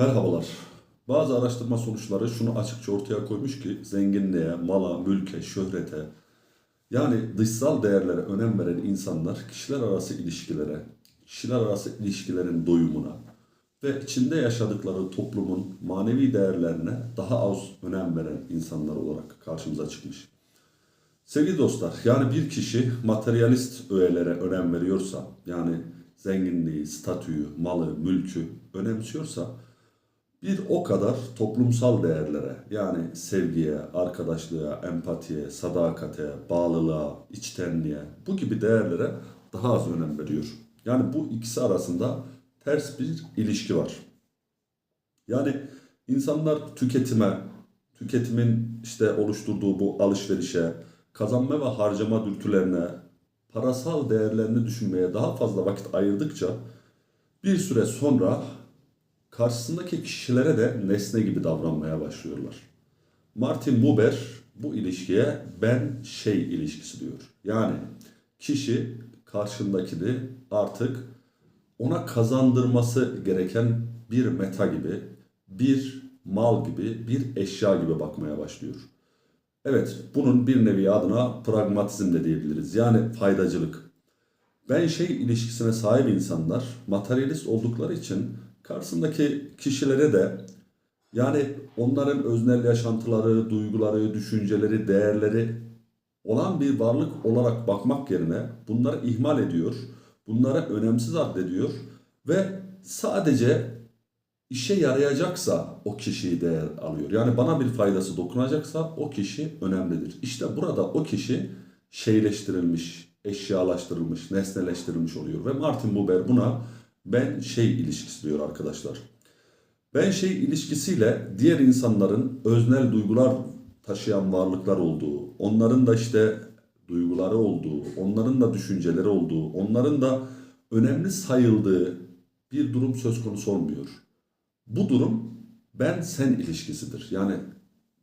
Merhabalar. Bazı araştırma sonuçları şunu açıkça ortaya koymuş ki zenginliğe, mala, mülke, şöhrete yani dışsal değerlere önem veren insanlar kişiler arası ilişkilere, kişiler arası ilişkilerin doyumuna ve içinde yaşadıkları toplumun manevi değerlerine daha az önem veren insanlar olarak karşımıza çıkmış. Sevgili dostlar, yani bir kişi materyalist öğelere önem veriyorsa, yani zenginliği, statüyü, malı, mülkü önemsiyorsa, bir o kadar toplumsal değerlere, yani sevgiye, arkadaşlığa, empatiye, sadakate, bağlılığa, içtenliğe, bu gibi değerlere daha az önem veriyor. Yani bu ikisi arasında ters bir ilişki var. Yani insanlar tüketime, tüketimin işte oluşturduğu bu alışverişe, kazanma ve harcama dürtülerine, parasal değerlerini düşünmeye daha fazla vakit ayırdıkça bir süre sonra karşısındaki kişilere de nesne gibi davranmaya başlıyorlar. Martin Buber bu ilişkiye ben şey ilişkisi diyor. Yani kişi karşındakini artık ona kazandırması gereken bir meta gibi, bir mal gibi, bir eşya gibi bakmaya başlıyor. Evet, bunun bir nevi adına pragmatizm de diyebiliriz. Yani faydacılık. Ben şey ilişkisine sahip insanlar materyalist oldukları için karşısındaki kişilere de yani onların öznel yaşantıları, duyguları, düşünceleri, değerleri olan bir varlık olarak bakmak yerine bunları ihmal ediyor, bunlara önemsiz addediyor ve sadece işe yarayacaksa o kişiyi değer alıyor. Yani bana bir faydası dokunacaksa o kişi önemlidir. İşte burada o kişi şeyleştirilmiş, eşyalaştırılmış, nesneleştirilmiş oluyor. Ve Martin Buber buna ben şey ilişkisi diyor arkadaşlar. Ben şey ilişkisiyle diğer insanların öznel duygular taşıyan varlıklar olduğu, onların da işte duyguları olduğu, onların da düşünceleri olduğu, onların da önemli sayıldığı bir durum söz konusu olmuyor. Bu durum ben sen ilişkisidir. Yani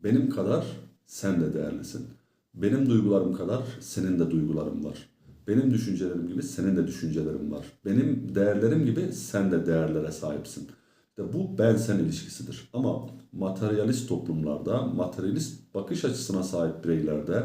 benim kadar sen de değerlisin. Benim duygularım kadar senin de duyguların var. Benim düşüncelerim gibi senin de düşüncelerin var. Benim değerlerim gibi sen de değerlere sahipsin. İşte bu ben sen ilişkisidir. Ama materyalist toplumlarda, materyalist bakış açısına sahip bireylerde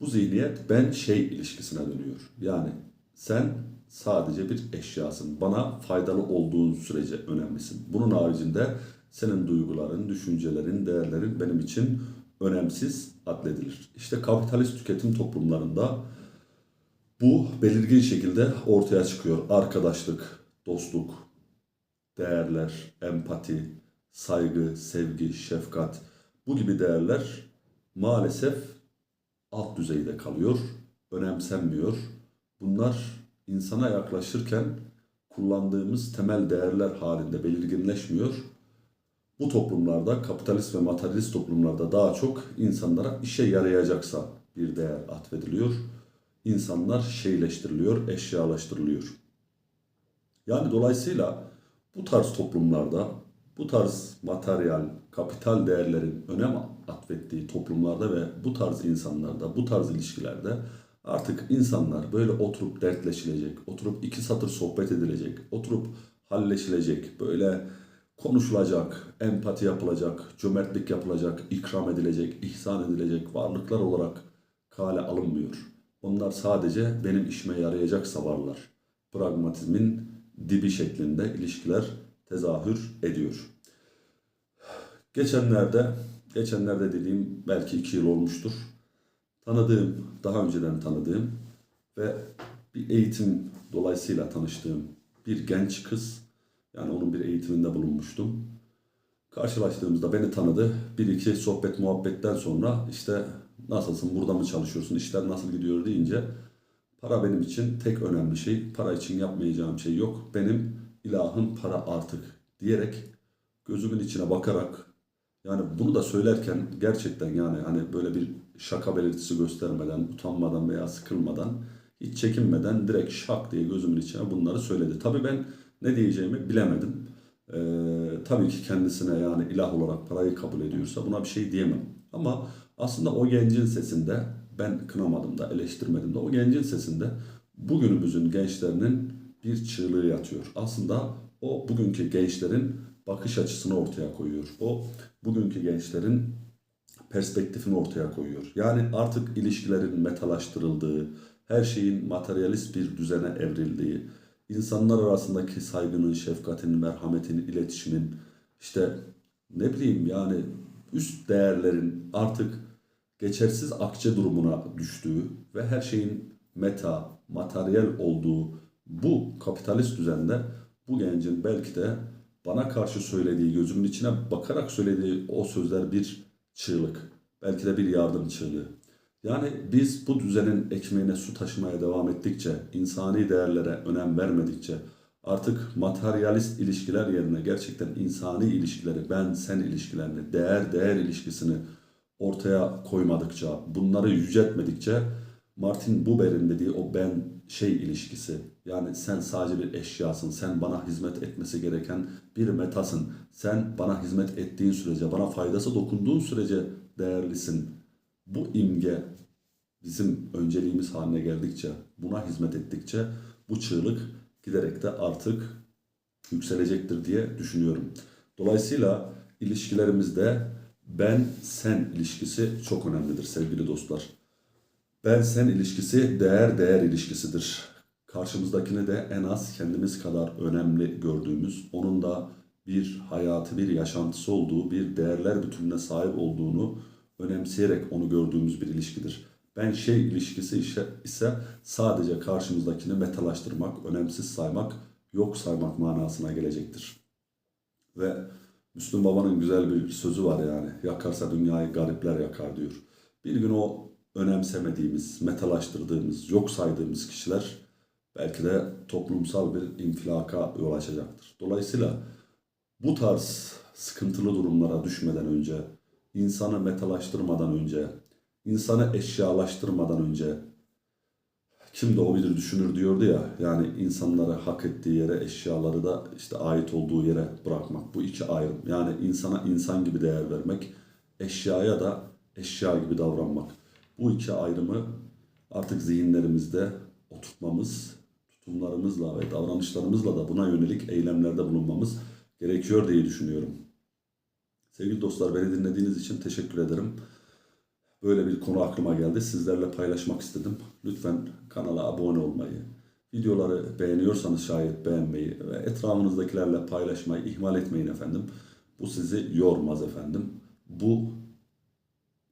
bu zihniyet ben şey ilişkisine dönüyor. Yani sen sadece bir eşyasın. Bana faydalı olduğun sürece önemlisin. Bunun haricinde senin duyguların, düşüncelerin, değerlerin benim için önemsiz adledilir. İşte kapitalist tüketim toplumlarında bu belirgin şekilde ortaya çıkıyor. Arkadaşlık, dostluk, değerler, empati, saygı, sevgi, şefkat bu gibi değerler maalesef alt düzeyde kalıyor, önemsenmiyor. Bunlar insana yaklaşırken kullandığımız temel değerler halinde belirginleşmiyor. Bu toplumlarda, kapitalist ve materyalist toplumlarda daha çok insanlara işe yarayacaksa bir değer atfediliyor. İnsanlar şeyleştiriliyor, eşyalaştırılıyor. Yani dolayısıyla bu tarz toplumlarda, bu tarz materyal, kapital değerlerin önem atfettiği toplumlarda ve bu tarz insanlarda, bu tarz ilişkilerde artık insanlar böyle oturup dertleşilecek, oturup iki satır sohbet edilecek, oturup halleşilecek, böyle konuşulacak, empati yapılacak, cömertlik yapılacak, ikram edilecek, ihsan edilecek varlıklar olarak kale alınmıyor. Onlar sadece benim işime yarayacaksa varlar. Pragmatizmin dibi şeklinde ilişkiler tezahür ediyor. Geçenlerde, geçenlerde dediğim belki iki yıl olmuştur. Tanıdığım, daha önceden tanıdığım ve bir eğitim dolayısıyla tanıştığım bir genç kız, yani onun bir eğitiminde bulunmuştum. Karşılaştığımızda beni tanıdı. Bir iki sohbet muhabbetten sonra işte nasılsın, burada mı çalışıyorsun, işler nasıl gidiyor deyince para benim için tek önemli şey. Para için yapmayacağım şey yok. Benim ilahım para artık diyerek gözümün içine bakarak yani bunu da söylerken gerçekten yani hani böyle bir şaka belirtisi göstermeden, utanmadan veya sıkılmadan, hiç çekinmeden direkt şak diye gözümün içine bunları söyledi. Tabii ben ne diyeceğimi bilemedim. Ee, tabii ki kendisine yani ilah olarak parayı kabul ediyorsa buna bir şey diyemem. Ama aslında o gencin sesinde ben kınamadım da eleştirmedim de o gencin sesinde bugünümüzün gençlerinin bir çığlığı yatıyor. Aslında O bugünkü gençlerin bakış açısını ortaya koyuyor. O bugünkü gençlerin perspektifini ortaya koyuyor. Yani artık ilişkilerin metalaştırıldığı, her şeyin materyalist bir düzene evrildiği, insanlar arasındaki saygının, şefkatin, merhametin, iletişimin, işte ne bileyim yani üst değerlerin artık geçersiz akçe durumuna düştüğü ve her şeyin meta, materyal olduğu bu kapitalist düzende bu gencin belki de bana karşı söylediği, gözümün içine bakarak söylediği o sözler bir çığlık. Belki de bir yardım çığlığı. Yani biz bu düzenin ekmeğine su taşımaya devam ettikçe, insani değerlere önem vermedikçe, artık materyalist ilişkiler yerine gerçekten insani ilişkileri, ben sen ilişkilerini, değer değer ilişkisini ortaya koymadıkça, bunları yüceltmedikçe Martin Buber'in dediği o ben şey ilişkisi. Yani sen sadece bir eşyasın. Sen bana hizmet etmesi gereken bir metasın. Sen bana hizmet ettiğin sürece, bana faydası dokunduğun sürece değerlisin. Bu imge bizim önceliğimiz haline geldikçe, buna hizmet ettikçe bu çığlık giderek de artık yükselecektir diye düşünüyorum. Dolayısıyla ilişkilerimizde ben sen ilişkisi çok önemlidir sevgili dostlar. Ben sen ilişkisi değer değer ilişkisidir. Karşımızdakini de en az kendimiz kadar önemli gördüğümüz, onun da bir hayatı, bir yaşantısı olduğu, bir değerler bütününe sahip olduğunu önemseyerek onu gördüğümüz bir ilişkidir. Ben şey ilişkisi ise, sadece karşımızdakini metalaştırmak, önemsiz saymak, yok saymak manasına gelecektir. Ve Müslüm Baba'nın güzel bir sözü var yani. Yakarsa dünyayı garipler yakar diyor. Bir gün o önemsemediğimiz, metalaştırdığımız, yok saydığımız kişiler belki de toplumsal bir infilaka yol açacaktır. Dolayısıyla bu tarz sıkıntılı durumlara düşmeden önce, insanı metalaştırmadan önce, insanı eşyalaştırmadan önce kim de o bilir düşünür diyordu ya yani insanları hak ettiği yere eşyaları da işte ait olduğu yere bırakmak bu iki ayrım yani insana insan gibi değer vermek eşyaya da eşya gibi davranmak bu iki ayrımı artık zihinlerimizde oturtmamız tutumlarımızla ve davranışlarımızla da buna yönelik eylemlerde bulunmamız gerekiyor diye düşünüyorum. Sevgili dostlar beni dinlediğiniz için teşekkür ederim. Böyle bir konu aklıma geldi. Sizlerle paylaşmak istedim. Lütfen kanala abone olmayı, videoları beğeniyorsanız şayet beğenmeyi ve etrafınızdakilerle paylaşmayı ihmal etmeyin efendim. Bu sizi yormaz efendim. Bu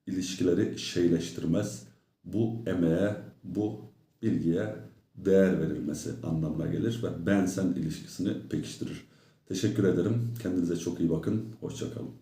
ilişkileri şeyleştirmez. Bu emeğe, bu bilgiye değer verilmesi anlamına gelir ve ben sen ilişkisini pekiştirir. Teşekkür ederim. Kendinize çok iyi bakın. Hoşçakalın.